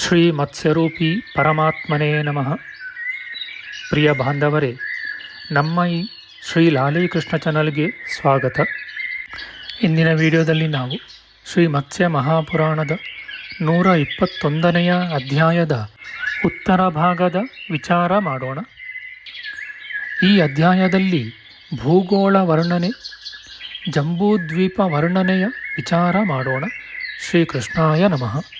ಶ್ರೀ ಮತ್ಸ್ಯರೂಪಿ ಪರಮಾತ್ಮನೇ ನಮಃ. ಪ್ರಿಯ ಬಾಂಧವರೇ, ನಮ್ಮ ಈ ಶ್ರೀ ಲಾಲೀಕೃಷ್ಣ ಚಾನಲ್ಗೆ ಸ್ವಾಗತ. ಇಂದಿನ ವಿಡಿಯೋದಲ್ಲಿ ನಾವು ಶ್ರೀ ಮತ್ಸ್ಯ ಮಹಾಪುರಾಣದ ನೂರ ಇಪ್ಪತ್ತೊಂದನೆಯ ಅಧ್ಯಾಯದ ಉತ್ತರ ಭಾಗದ ವಿಚಾರ ಮಾಡೋಣ. ಈ ಅಧ್ಯಾಯದಲ್ಲಿ ಭೂಗೋಳ ವರ್ಣನೆ, ಜಂಬೂದ್ವೀಪ ವರ್ಣನೆಯ ವಿಚಾರ ಮಾಡೋಣ. ಶ್ರೀಕೃಷ್ಣಾಯ ನಮಃ.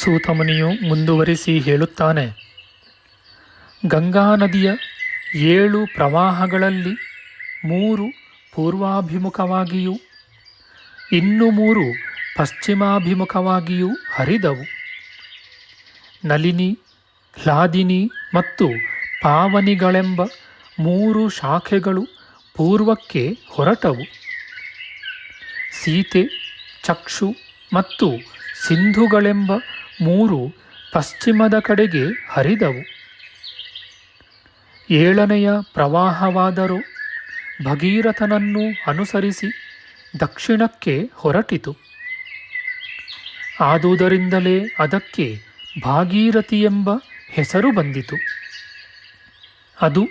ಸೂತಮುನಿಯು ಮುಂದುವರಿಸಿ ಹೇಳುತ್ತಾನೆ ಗಂಗಾ ನದಿಯ ಏಳು ಪ್ರವಾಹಗಳಲ್ಲಿ ಮೂರು ಪೂರ್ವಾಭಿಮುಖವಾಗಿಯೂ, ಇನ್ನು ಮೂರು ಪಶ್ಚಿಮಾಭಿಮುಖವಾಗಿಯೂ ಹರಿದವು. ನಲಿನಿ ಹ್ಲಾದಿನಿ ಮತ್ತು ಪಾವನಿಗಳೆಂಬ ಮೂರು ಶಾಖೆಗಳು ಪೂರ್ವಕ್ಕೆ ಹೊರಟವು. ಸೀತೆ, ಚಕ್ಷು ಮತ್ತು ಸಿಂಧುಗಳೆಂಬ ಮೂರು ಪಶ್ಚಿಮದ ಕಡೆಗೆ ಹರಿದವು. ಏಳನೆಯ ಪ್ರವಾಹವಾದರೂ ಭಗೀರಥನನ್ನು ಅನುಸರಿಸಿ ದಕ್ಷಿಣಕ್ಕೆ ಹೊರಟಿತು. ಆದುದರಿಂದಲೇ ಅದಕ್ಕೆ ಭಾಗೀರಥಿ ಎಂಬ ಹೆಸರು ಬಂದಿತು. ಅದು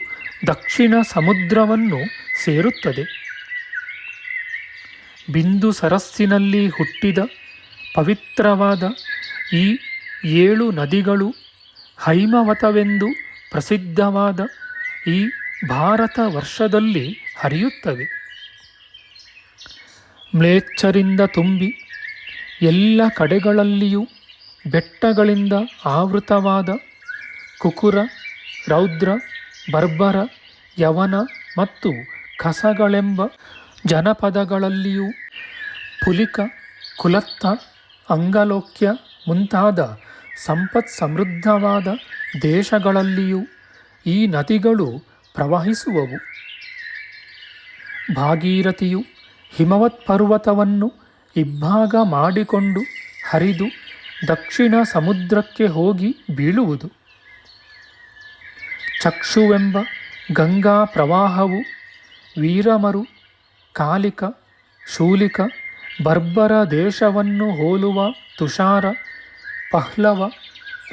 ದಕ್ಷಿಣ ಸಮುದ್ರವನ್ನು ಸೇರುತ್ತದೆ. ಬಿಂದು ಸರಸ್ಸಿನಲ್ಲಿ ಹುಟ್ಟಿದ ಪವಿತ್ರವಾದ ಈ ಏಳು ನದಿಗಳು ಹೈಮವತವೆಂದು ಪ್ರಸಿದ್ಧವಾದ ಈ ಭಾರತ ವರ್ಷದಲ್ಲಿ ಹರಿಯುತ್ತವೆ. ಮ್ಲೇಚ್ಛರಿಂದ ತುಂಬಿ ಎಲ್ಲ ಕಡೆಗಳಲ್ಲಿಯೂ ಬೆಟ್ಟಗಳಿಂದ ಆವೃತವಾದ ಕುಕುರ, ರೌದ್ರ, ಬರ್ಬರ, ಯವನ ಮತ್ತು ಕಸಗಳೆಂಬ ಜನಪದಗಳಲ್ಲಿಯೂ ಪುಲಿಕ, ಕುಲತ್ತ, ಅಂಗಲೋಕ್ಯ ಮುಂತಾದ ಸಂಪತ್ ಸಮೃದ್ಧವಾದ ದೇಶಗಳಲ್ಲಿಯೂ ಈ ನದಿಗಳು ಪ್ರವಹಿಸುವವು. ಭಾಗೀರಥಿಯು ಹಿಮವತ್ ಪರ್ವತವನ್ನು ಇಬ್ಬಾಗ ಮಾಡಿಕೊಂಡು ಹರಿದು ದಕ್ಷಿಣ ಸಮುದ್ರಕ್ಕೆ ಹೋಗಿ ಬೀಳುವುದು. ಚಕ್ಷುವೆಂಬ ಗಂಗಾ ಪ್ರವಾಹವು ವೀರಮರು, ಕಾಲಿಕ, ಶೂಲಿಕ ಬರ್ಬರ ದೇಶವನ್ನು ಹೋಲುವ ತುಷಾರ, ಪಹ್ಲವ,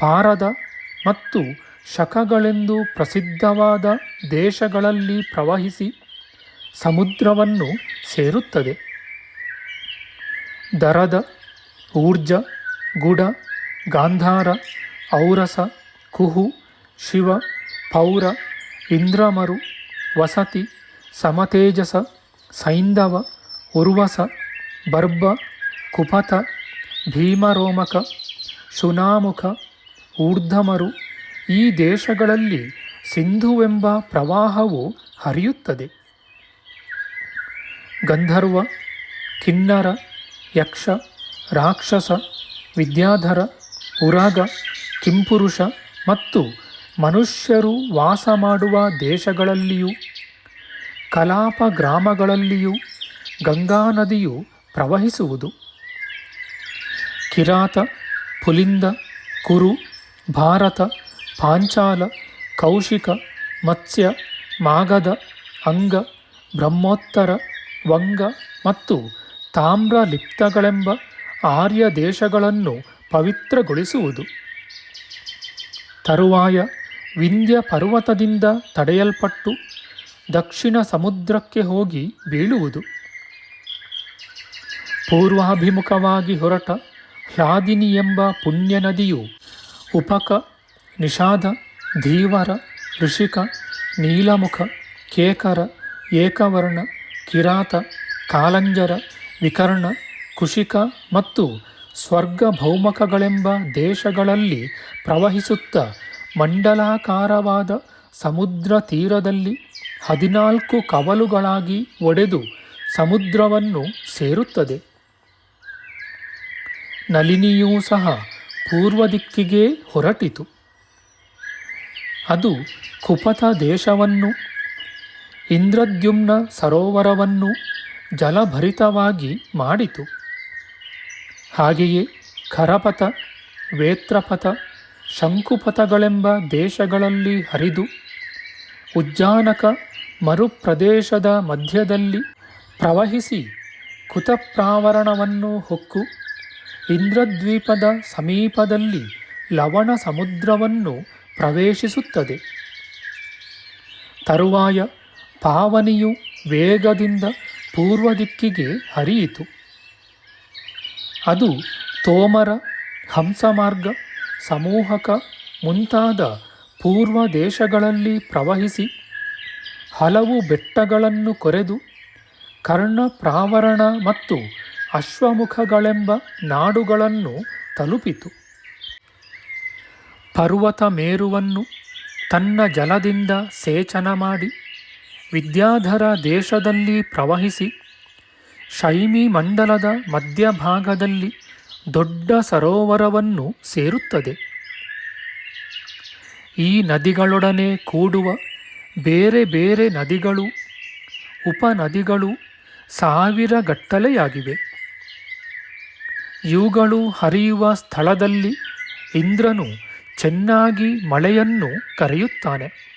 ಪಾರದ ಮತ್ತು ಶಕಗಳೆಂದು ಪ್ರಸಿದ್ಧವಾದ ದೇಶಗಳಲ್ಲಿ ಪ್ರವಹಿಸಿ ಸಮುದ್ರವನ್ನು ಸೇರುತ್ತದೆ. ದರದ, ಊರ್ಜ, ಗುಡ, ಗಾಂಧಾರ, ಔರಸ, ಕುಹು, ಶಿವ, ಪೌರ, ಇಂದ್ರಮರು, ವಸತಿ, ಸಮತೇಜಸ, ಸೈಂಧವ, ಉರ್ವಸ ಬರ್ಬ ಕುಪಥ, ಭೀಮರೋಮಕ ಶುನಾಮುಖ ಊರ್ಧಮರು ಈ ದೇಶಗಳಲ್ಲಿ ಸಿಂಧುವೆಂಬ ಪ್ರವಾಹವು ಹರಿಯುತ್ತದೆ. ಗಂಧರ್ವ, ಕಿನ್ನರ, ಯಕ್ಷ, ರಾಕ್ಷಸ, ವಿದ್ಯಾಧರ, ಉರಗ, ಕಿಂಪುರುಷ ಮತ್ತು ಮನುಷ್ಯರು ವಾಸ ಮಾಡುವ ದೇಶಗಳಲ್ಲಿಯೂ, ಕಲಾಪ ಗ್ರಾಮಗಳಲ್ಲಿಯೂ, ಗಂಗಾ ನದಿಯು ಪ್ರವಹಿಸುವುದು. ಕಿರಾತ, ಪುಲಿಂದ, ಕುರು, ಭಾರತ, ಪಾಂಚಾಲ, ಕೌಶಿಕ, ಮತ್ಸ್ಯ ಮಾಗದ ಅಂಗ, ಬ್ರಹ್ಮೋತ್ತರ, ವಂಗ ಮತ್ತು ತಾಮ್ರ ಲಿಪ್ತಗಳೆಂಬ ಆರ್ಯ ದೇಶಗಳನ್ನು ಪವಿತ್ರಗೊಳಿಸುವುದು. ತರುವಾಯ ವಿಂಧ್ಯ ಪರ್ವತದಿಂದ ತಡೆಯಲ್ಪಟ್ಟು ದಕ್ಷಿಣ ಸಮುದ್ರಕ್ಕೆ ಹೋಗಿ ಬೀಳುವುದು. ಪೂರ್ವಾಭಿಮುಖವಾಗಿ ಹೊರಟ ಹ್ಲಾದಿನಿ ಎಂಬ ಪುಣ್ಯ ನದಿಯು ಉಪಕ ನಿಷಾದ ಧೀವರ, ಋಷಿಕ, ನೀಲಮುಖ, ಕೇಕರ, ಏಕವರ್ಣ, ಕಿರಾತ, ಕಾಲಂಜರ, ವಿಕರ್ಣ, ಕುಶಿಕ ಮತ್ತು ಸ್ವರ್ಗ ಭೌಮಕಗಳೆಂಬ ದೇಶಗಳಲ್ಲಿ ಪ್ರವಹಿಸುತ್ತ ಮಂಡಲಾಕಾರವಾದ ಸಮುದ್ರ ತೀರದಲ್ಲಿ ಹದಿನಾಲ್ಕು ಕವಲುಗಳಾಗಿ ಒಡೆದು ಸಮುದ್ರವನ್ನು ಸೇರುತ್ತದೆ. ನಲಿನಿಯೂ ಸಹ ಪೂರ್ವ ದಿಕ್ಕಿಗೆ ಹೊರಟಿತು. ಅದು ಕುಪಥ ದೇಶವನ್ನು, ಇಂದ್ರದ್ಯುಮ್ನ ಸರೋವರವನ್ನು ಜಲಭರಿತವಾಗಿ ಮಾಡಿತು. ಹಾಗೆಯೇ ಖರಪಥ ವೇತ್ರಪಥ ಶಂಕುಪಥಗಳೆಂಬ ದೇಶಗಳಲ್ಲಿ ಹರಿದು ಉಜ್ಜಾನಕ ಮರುಪ್ರದೇಶದ ಮಧ್ಯದಲ್ಲಿ ಪ್ರವಹಿಸಿ ಕುತಪ್ರಾವರಣವನ್ನು ಹೊಕ್ಕು ಇಂದ್ರದ್ವೀಪದ ಸಮೀಪದಲ್ಲಿ ಲವಣ ಸಮುದ್ರವನ್ನು ಪ್ರವೇಶಿಸುತ್ತದೆ. ತರುವಾಯ ಪಾವನಿಯು ವೇಗದಿಂದ ಪೂರ್ವ ದಿಕ್ಕಿಗೆ ಹರಿಯಿತು. ಅದು ತೋಮರ ಹಂಸಮಾರ್ಗ, ಸಮೂಹಕ ಮುಂತಾದ ಪೂರ್ವ ದೇಶಗಳಲ್ಲಿ ಪ್ರವಹಿಸಿ ಹಲವು ಬೆಟ್ಟಗಳನ್ನು ಕೊರೆದು ಕರ್ಣ ಪ್ರಾವರಣ ಮತ್ತು ಅಶ್ವಮುಖಗಳೆಂಬ ನಾಡುಗಳನ್ನು ತಲುಪಿತು. ಪರ್ವತ ಮೇರುವನ್ನು ತನ್ನ ಜಲದಿಂದ ಸೇಚನ ಮಾಡಿ ವಿದ್ಯಾಧರ ದೇಶದಲ್ಲಿ ಪ್ರವಹಿಸಿ ಶೈಮಿ ಮಂಡಲದ ಮಧ್ಯಭಾಗದಲ್ಲಿ ದೊಡ್ಡ ಸರೋವರವನ್ನು ಸೇರುತ್ತದೆ. ಈ ನದಿಗಳೊಡನೆ ಕೂಡುವ ಬೇರೆ ಬೇರೆ ನದಿಗಳು, ಉಪನದಿಗಳು ಸಾವಿರ ಗಟ್ಟಲೆಯಾಗಿವೆ ಇವುಗಳು ಹರಿಯುವ ಸ್ಥಳದಲ್ಲಿ ಇಂದ್ರನು ಚೆನ್ನಾಗಿ ಮಳೆಯನ್ನು ಕರೆಯುತ್ತಾನೆ.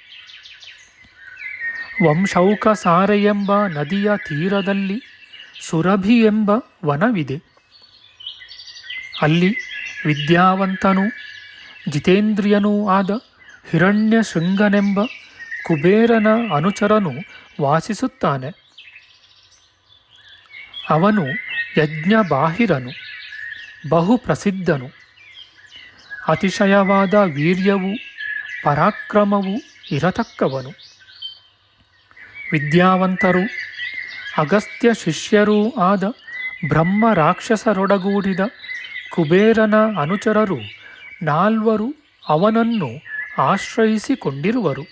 ವಂಶೌಕಸಾರೆ ಎಂಬ ನದಿಯ ತೀರದಲ್ಲಿ ಸುರಭಿ ಎಂಬ ವನವಿದೆ. ಅಲ್ಲಿ ವಿದ್ಯಾವಂತನೂ ಜಿತೇಂದ್ರಿಯನೂ ಆದ ಹಿರಣ್ಯ ಶೃಂಗನೆಂಬ ಕುಬೇರನ ಅನುಚರನು ವಾಸಿಸುತ್ತಾನೆ. ಅವನು ಯಜ್ಞಬಾಹಿರನು. ಬಹು ಪ್ರಸಿದ್ಧನು ಅತಿಶಯವಾದ ವೀರ್ಯವು, ಪರಾಕ್ರಮವು ಇರತಕ್ಕವನು. ವಿದ್ಯಾವಂತರು, ಅಗಸ್ತ್ಯ ಶಿಷ್ಯರೂ ಆದ ಬ್ರಹ್ಮ ರಾಕ್ಷಸರೊಡಗೂಡಿದ ಕುಬೇರನ ಅನುಚರರು ನಾಲ್ವರು ಅವನನ್ನು ಆಶ್ರಯಿಸಿಕೊಂಡಿರುವರು.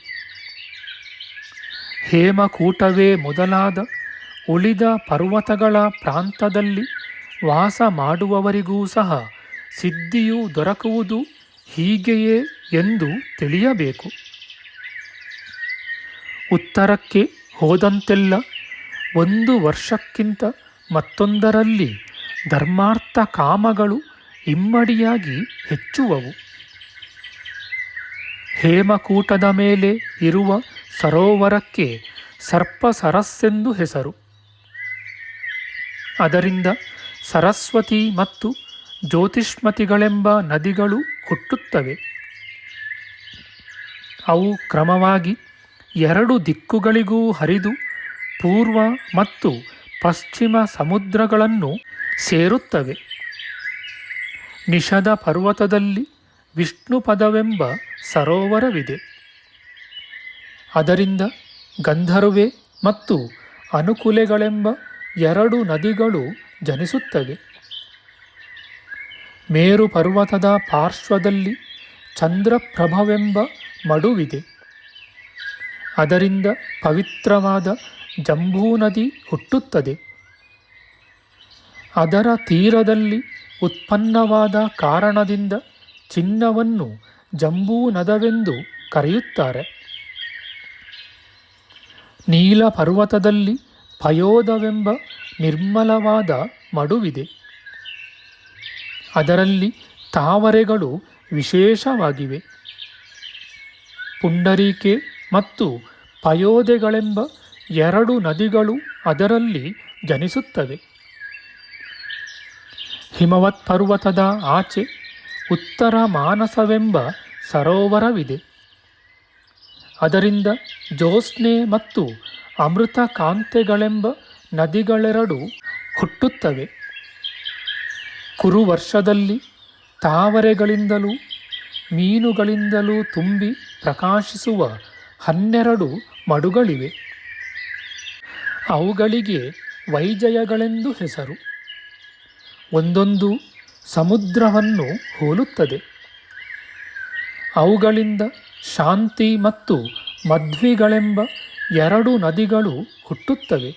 ಹೇಮಕೂಟವೇ ಮೊದಲಾದ ಉಳಿದ ಪರ್ವತಗಳ ಪ್ರಾಂತದಲ್ಲಿ ವಾಸ ಮಾಡುವವರಿಗೂ ಸಹ ಸಿದ್ಧಿಯು ದೊರಕುವುದು ಹೀಗೆಯೇ ಎಂದು ತಿಳಿಯಬೇಕು. ಉತ್ತರಕ್ಕೆ ಹೋದಂತೆಲ್ಲ ಒಂದು ವರ್ಷಕ್ಕಿಂತ ಮತ್ತೊಂದರಲ್ಲಿ ಧರ್ಮಾರ್ಥ ಕಾಮಗಳು ಇಮ್ಮಡಿಯಾಗಿ ಹೆಚ್ಚುವವು. ಹೇಮಕೂಟದ ಮೇಲೆ ಇರುವ ಸರೋವರಕ್ಕೆ ಸರ್ಪಸರಸ್ಸೆಂದು ಹೆಸರು. ಅದರಿಂದ ಸರಸ್ವತಿ ಮತ್ತು ಜ್ಯೋತಿಷ್ಮತಿಗಳೆಂಬ ನದಿಗಳು ಹುಟ್ಟುತ್ತವೆ. ಅವು ಕ್ರಮವಾಗಿ ಎರಡು ದಿಕ್ಕುಗಳಿಗೂ ಹರಿದು ಪೂರ್ವ ಮತ್ತು ಪಶ್ಚಿಮ ಸಮುದ್ರಗಳನ್ನು ಸೇರುತ್ತವೆ. ನಿಷದ ಪರ್ವತದಲ್ಲಿ ವಿಷ್ಣು ಪದವೆಂಬ ಸರೋವರವಿದೆ. ಅದರಿಂದ ಗಂಧರ್ವೆ ಮತ್ತು ಅನುಕೂಲೆಗಳೆಂಬ ಎರಡು ನದಿಗಳು ಜನಿಸುತ್ತವೆ ಮೇರು ಪರ್ವತದ ಪಾರ್ಶ್ವದಲ್ಲಿ ಚಂದ್ರಪ್ರಭವೆಂಬ ಮಡುವಿದೆ. ಅದರಿಂದ ಪವಿತ್ರವಾದ ಜಂಬೂ ನದಿ ಹುಟ್ಟುತ್ತದೆ. ಅದರ ತೀರದಲ್ಲಿ ಉತ್ಪನ್ನವಾದ ಕಾರಣದಿಂದ ಚಿನ್ನವನ್ನು ಜಂಬೂ ನದವೆಂದು ಕರೆಯುತ್ತಾರೆ. ನೀಲ ಪರ್ವತದಲ್ಲಿ ಪಯೋದವೆಂಬ ನಿರ್ಮಲವಾದ ಮಡುವಿದೆ. ಅದರಲ್ಲಿ ತಾವರೆಗಳು ವಿಶೇಷವಾಗಿವೆ. ಪುಂಡರೀಕೆ ಮತ್ತು ಪಯೋದೆಗಳೆಂಬ ಎರಡು ನದಿಗಳು ಅದರಲ್ಲಿ ಜನಿಸುತ್ತವೆ. ಹಿಮವತ್ ಪರ್ವತದ ಆಚೆ ಉತ್ತರ ಮಾನಸವೆಂಬ ಸರೋವರವಿದೆ. ಅದರಿಂದ ಜೋಸ್ನೆ ಮತ್ತು ಅಮೃತ ಕಾಂತೆಗಳೆಂಬ ನದಿಗಳೆರಡು ಹುಟ್ಟುತ್ತವೆ. ಕುರು ವರ್ಷದಲ್ಲಿ ತಾವರೆಗಳಿಂದಲೂ ಮೀನುಗಳಿಂದಲೂ ತುಂಬಿ ಪ್ರಕಾಶಿಸುವ ಹನ್ನೆರಡು ಮಡುಗಳಿವೆ. ಅವುಗಳಿಗೆ ವೈಜಯಗಳೆಂದು ಹೆಸರು. ಒಂದೊಂದು ಸಮುದ್ರವನ್ನು ಹೋಲುತ್ತದೆ. ಅವುಗಳಿಂದ ಶಾಂತಿ ಮತ್ತು ಮಧ್ವಿಗಳೆಂಬ ಎರಡು ನದಿಗಳು ಹುಟ್ಟುತ್ತವೆ.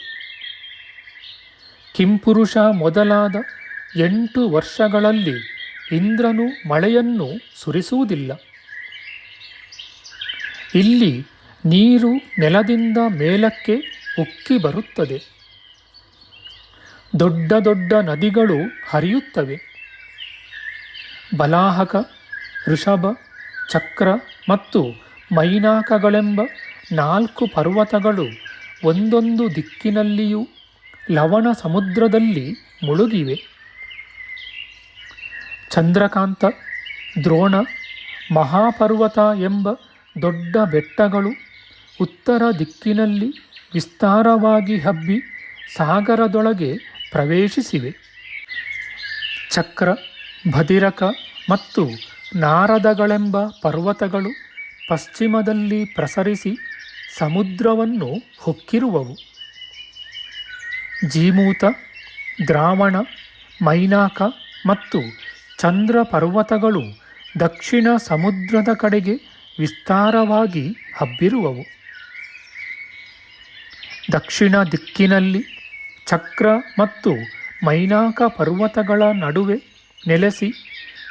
ಕಿಂಪುರುಷ ಮೊದಲಾದ ಎಂಟು ವರ್ಷಗಳಲ್ಲಿ ಇಂದ್ರನು ಮಳೆಯನ್ನು ಸುರಿಸುವುದಿಲ್ಲ. ಇಲ್ಲಿ ನೀರು ನೆಲದಿಂದ ಮೇಲಕ್ಕೆ ಉಕ್ಕಿ ಬರುತ್ತದೆ. ದೊಡ್ಡ ದೊಡ್ಡ ನದಿಗಳು ಹರಿಯುತ್ತವೆ. ಬಲಾಹಕ, ಋಷಭ, ಚಕ್ರ ಮತ್ತು ಮೈನಾಕಗಳೆಂಬ ನಾಲ್ಕು ಪರ್ವತಗಳು ಒಂದೊಂದು ದಿಕ್ಕಿನಲ್ಲಿಯೂ ಲವಣ ಸಮುದ್ರದಲ್ಲಿ ಮುಳುಗಿವೆ. ಚಂದ್ರಕಾಂತ, ದ್ರೋಣ, ಮಹಾಪರ್ವತ ಎಂಬ ದೊಡ್ಡ ಬೆಟ್ಟಗಳು ಉತ್ತರ ದಿಕ್ಕಿನಲ್ಲಿ ವಿಸ್ತಾರವಾಗಿ ಹಬ್ಬಿ ಸಾಗರದೊಳಗೆ ಪ್ರವೇಶಿಸಿವೆ. ಚಕ್ರ, ಭದಿರಕ ಮತ್ತು ನಾರದಗಳೆಂಬ ಪರ್ವತಗಳು ಪಶ್ಚಿಮದಲ್ಲಿ ಪ್ರಸರಿಸಿ ಸಮುದ್ರವನ್ನು ಹೊಕ್ಕಿರುವವು. ಜೀಮೂತ, ದ್ರಾವಣ, ಮೈನಾಕ ಮತ್ತು ಚಂದ್ರ ಪರ್ವತಗಳು ದಕ್ಷಿಣ ಸಮುದ್ರದ ಕಡೆಗೆ ವಿಸ್ತಾರವಾಗಿ ಹಬ್ಬಿರುವವು. ದಕ್ಷಿಣ ದಿಕ್ಕಿನಲ್ಲಿ ಚಕ್ರ ಮತ್ತು ಮೈನಾಕ ಪರ್ವತಗಳ ನಡುವೆ ನೆಲೆಸಿ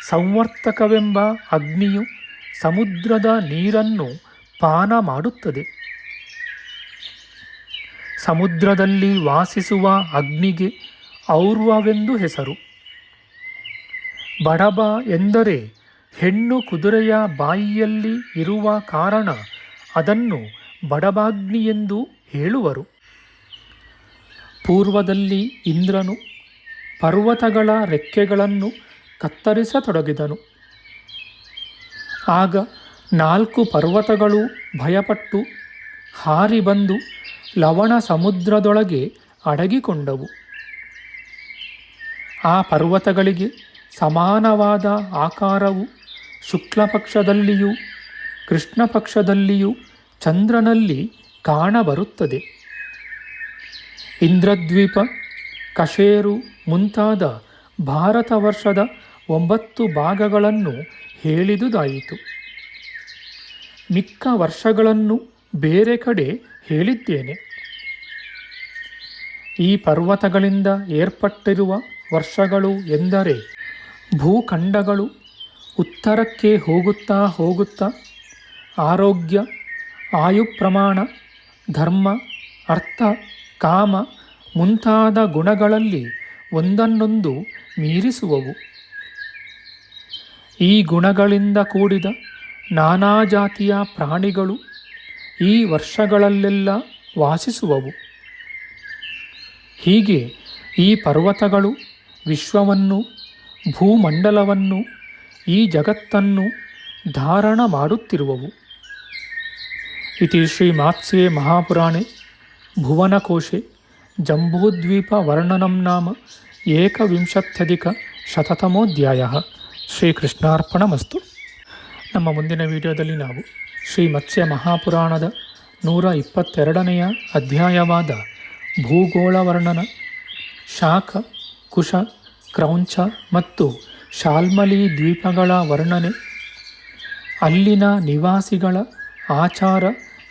ಸಂವರ್ತಕವೆಂಬ ಅಗ್ನಿಯು ಸಮುದ್ರದ ನೀರನ್ನು ಪಾನ ಮಾಡುತ್ತದೆ. ಸಮುದ್ರದಲ್ಲಿ ವಾಸಿಸುವ ಅಗ್ನಿಗೆ ಔರ್ವವೆಂದು ಹೆಸರು. ಬಡಬ ಎಂದರೆ ಹೆಣ್ಣು ಕುದುರೆಯ ಬಾಯಿಯಲ್ಲಿ ಇರುವ ಕಾರಣ ಅದನ್ನು ಬಡಬಾಗ್ನಿ ಎಂದು ಹೇಳುವರು. ಪೂರ್ವದಲ್ಲಿ ಇಂದ್ರನು ಪರ್ವತಗಳ ರೆಕ್ಕೆಗಳನ್ನು ಕತ್ತರಿಸತೊಡಗಿದನು. ಆಗ ನಾಲ್ಕು ಪರ್ವತಗಳು ಭಯಪಟ್ಟು ಹಾರಿ ಬಂದು ಲವಣ ಸಮುದ್ರದೊಳಗೆ ಅಡಗಿಕೊಂಡವು. ಆ ಪರ್ವತಗಳಿಗೆ ಸಮಾನವಾದ ಆಕಾರವು ಶುಕ್ಲಪಕ್ಷದಲ್ಲಿಯೂ ಕೃಷ್ಣಪಕ್ಷದಲ್ಲಿಯೂ ಕೃಷ್ಣ ಪಕ್ಷದಲ್ಲಿಯೂ ಚಂದ್ರನಲ್ಲಿ ಕಾಣಬರುತ್ತದೆ. ಇಂದ್ರದ್ವೀಪ, ಕಶೇರು ಮುಂತಾದ ಭಾರತ ವರ್ಷದ ಒಂಬತ್ತು ಭಾಗಗಳನ್ನು ಹೇಳಿದುದಾಯಿತು. ಮಿಕ್ಕ ವರ್ಷಗಳನ್ನು ಬೇರೆ ಕಡೆ ಹೇಳಿದ್ದೇನೆ. ಈ ಪರ್ವತಗಳಿಂದ ಏರ್ಪಟ್ಟಿರುವ ವರ್ಷಗಳು ಎಂದರೆ ಭೂಖಂಡಗಳು ಉತ್ತರಕ್ಕೆ ಹೋಗುತ್ತಾ ಹೋಗುತ್ತಾ ಆರೋಗ್ಯ, ಆಯು ಪ್ರಮಾಣ, ಧರ್ಮ, ಅರ್ಥ, ಕಾಮ ಮುಂತಾದ ಗುಣಗಳಲ್ಲಿ ಒಂದನ್ನೊಂದು ಮೀರಿಸುವವು. ಈ ಗುಣಗಳಿಂದ ಕೂಡಿದ ನಾನಾ ಜಾತಿಯ ಪ್ರಾಣಿಗಳು ಈ ವರ್ಷಗಳಲ್ಲೆಲ್ಲ ವಾಸಿಸುವವು. ಹೀಗೆ ಈ ಪರ್ವತಗಳು, ವಿಶ್ವವನ್ನು, ಭೂಮಂಡಲವನ್ನು, ಈ ಜಗತ್ತನ್ನು ಧಾರಣ ಮಾಡುತ್ತಿರುವವು. ಇತಿ ಶ್ರೀ ಮಾತ್ಸ್ಯೆ ಮಹಾಪುರಾಣೆ, ಭುವನಕೋಶೆ, ಜಂಬೂದ್ವೀಪ ವರ್ಣನಂ ನಾಮ ಏಕವಿಂಶತ್ಯಧಿಕ ಶತತಮೋಧ್ಯಾಯ. ಶ್ರೀಕೃಷ್ಣಾರ್ಪಣಮಸ್ತು. ನಮ್ಮ ಮುಂದಿನ ವಿಡಿಯೋದಲ್ಲಿ ನಾವು ಶ್ರೀ ಮತ್ಸ್ಯ ಮಹಾಪುರಾಣದ ನೂರ ಇಪ್ಪತ್ತೆರಡನೆಯ ಅಧ್ಯಾಯವಾದ ಭೂಗೋಳ ವರ್ಣನ ಶಾಖ, ಕುಶ, ಕ್ರೌಂಚ ಮತ್ತು ಶಾಲ್ಮಲಿ ದ್ವೀಪಗಳ ವರ್ಣನೆ, ಅಲ್ಲಿನ ನಿವಾಸಿಗಳ ಆಚಾರ,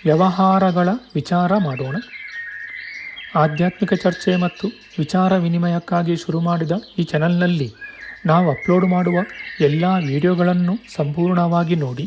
ವ್ಯವಹಾರಗಳ ವಿಚಾರ ಮಾಡೋಣ. ಆಧ್ಯಾತ್ಮಿಕ ಚರ್ಚೆ ಮತ್ತು ವಿಚಾರ ವಿನಿಮಯಕ್ಕಾಗಿ ಶುರು ಮಾಡಿದ ಈ ಚಾನಲ್ನಲ್ಲಿ ನಾವು ಅಪ್ಲೋಡ್ ಮಾಡುವ ಎಲ್ಲ ವಿಡಿಯೋಗಳನ್ನು ಸಂಪೂರ್ಣವಾಗಿ ನೋಡಿ.